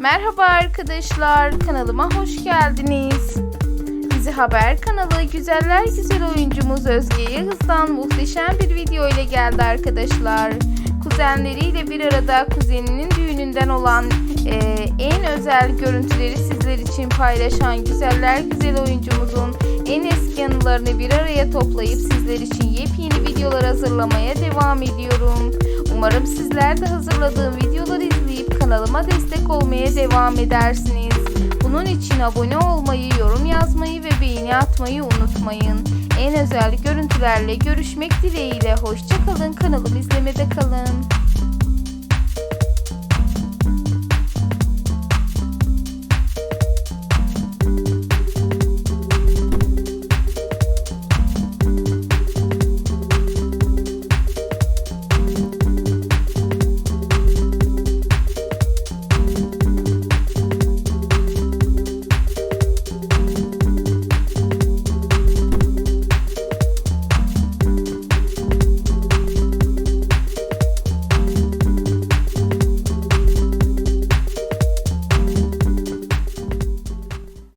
Merhaba arkadaşlar, kanalıma hoş geldiniz. Dizi Haber kanalı güzeller güzel oyuncumuz Özge Yağız'dan muhteşem bir video ile geldi arkadaşlar. Kuzenleriyle bir arada kuzeninin düğününden olan e, en özel görüntüleri sizler için paylaşan güzeller güzel oyuncumuzun en eski anılarını bir araya toplayıp sizler için yepyeni videolar hazırlamaya devam ediyorum. Umarım sizler de hazırladığım videoları kanalıma destek olmaya devam edersiniz. Bunun için abone olmayı, yorum yazmayı ve beğeni atmayı unutmayın. En özel görüntülerle görüşmek dileğiyle hoşçakalın kanalımı izlemede kalın.